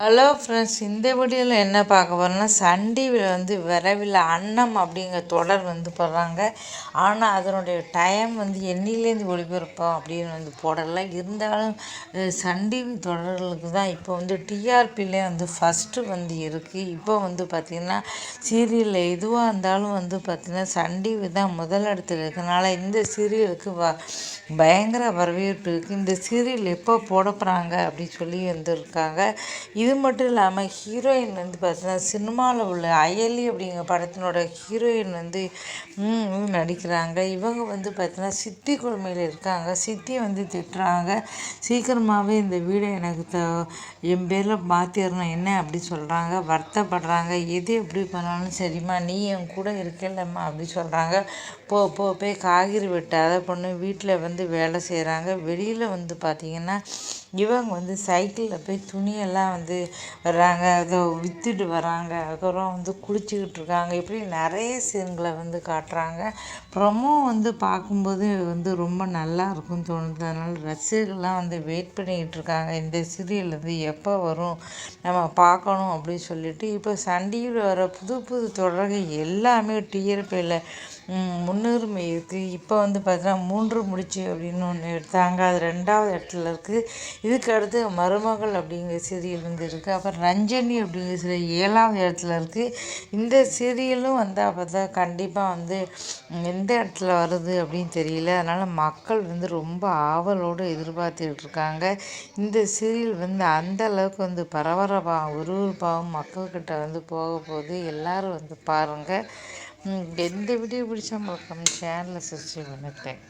Hello friends இந்த வீடியோவில் என்ன பார்க்க போகிறோம்னா சன் டிவியில் வந்து விரைவில் அன்னம் அப்படிங்கிற தொடர் வந்து போடுறாங்க. ஆனால் அதனுடைய டைம் வந்து என்னிலேருந்து ஒளிபரப்போம் அப்படின்னு வந்து போடலை. இருந்தாலும் சன் டிவி தொடர்களுக்கு தான் இப்போ வந்து டிஆர்பிலே வந்து ஃபஸ்ட்டு வந்து இருக்குது இப்போ வந்து பார்த்திங்கன்னா சீரியலில் எதுவாக இருந்தாலும் வந்து பார்த்திங்கன்னா சன் டிவி தான் முதல் இடத்துல இருக்கனால இந்த சீரியலுக்கு வ பயங்கர வரவேற்பு இருக்குது இந்த சீரியல் எப்போ போட போகிறாங்க அப்படின்னு சொல்லி வந்துருக்காங்க இது இது மட்டும் இல்லாமல் ஹீரோயின் வந்து பார்த்தீங்கன்னா சினிமாவில் உள்ள அயலி அப்படிங்கிற படத்தினோட ஹீரோயின் வந்து நடிக்கிறாங்க. இவங்க வந்து பார்த்தீங்கன்னா சித்தி குழுமையில் இருக்காங்க. சித்தி வந்து திட்டுறாங்க. சீக்கிரமாகவே இந்த வீடை எனக்கு த என் பேரில் மாற்றிடணும் என்ன அப்படி சொல்கிறாங்க வருத்தப்படுறாங்க. எது எப்படி பண்ணாலும் சரிம்மா நீ என் கூட இருக்கலம்மா அப்படி சொல்கிறாங்க போ போ போய் காய்கறி வெட்டாத பொண்ணு வீட்டில் வந்து வேலை செய்கிறாங்க வெளியில் வந்து பார்த்திங்கன்னா இவங்க வந்து சைக்கிளில் போய் துணியெல்லாம் வந்து வர்றாங்க அதை விற்றுட்டு வராங்க அதுக்கப்புறம் வந்து குளிச்சுக்கிட்டு இருக்காங்க. இப்படி நிறைய சீன்களை வந்து காட்டுறாங்க. ப்ரொமோ வந்து பார்க்கும்போது வந்து ரொம்ப நல்லா இருக்கும்னு தோணுது. அதனால் ரசிகர்கள்லாம் வந்து வெயிட் பண்ணிக்கிட்டு இருக்காங்க. இந்த சீரியல் வந்து எப்போ வரும் நம்ம பார்க்கணும் அப்படின்னு சொல்லிட்டு. இப்போ சன் டிவியில் வர புது புது தொடர்கள் எல்லாமே டிஆர்பியில் முன்னுரிமை இருக்குது இப்போ வந்து பார்த்தீங்கன்னா மூன்று முடிச்சு அப்படின்னு ஒன்று எடுத்தாங்க. அது ரெண்டாவது இடத்துல இருக்குது இதுக்கு அடுத்து மருமகள் அப்படிங்கிற சீரியல் வந்து இருக்குது அப்புறம் ரஞ்சனி அப்படிங்கிற சீரியல் ஏழாவது இடத்துல இருக்குது இந்த சீரியலும் வந்தால் பார்த்தா கண்டிப்பாக வந்து எந்த இடத்துல வருது அப்படின்னு தெரியல. அதனால் மக்கள் வந்து ரொம்ப ஆவலோடு எதிர்பார்த்துக்கிட்டு இருக்காங்க. இந்த சீரியல் வந்து அந்த அளவுக்கு வந்து பரபரப்பாக விறுவிறுப்பாகவும் மக்கள்கிட்ட வந்து போக போகுது. எல்லோரும் வந்து பாருங்கள் எந்த வீடியோ பிடிச்சா மறக்காம சேனலை சப்ஸ்கிரைப் பண்ணுங்கள்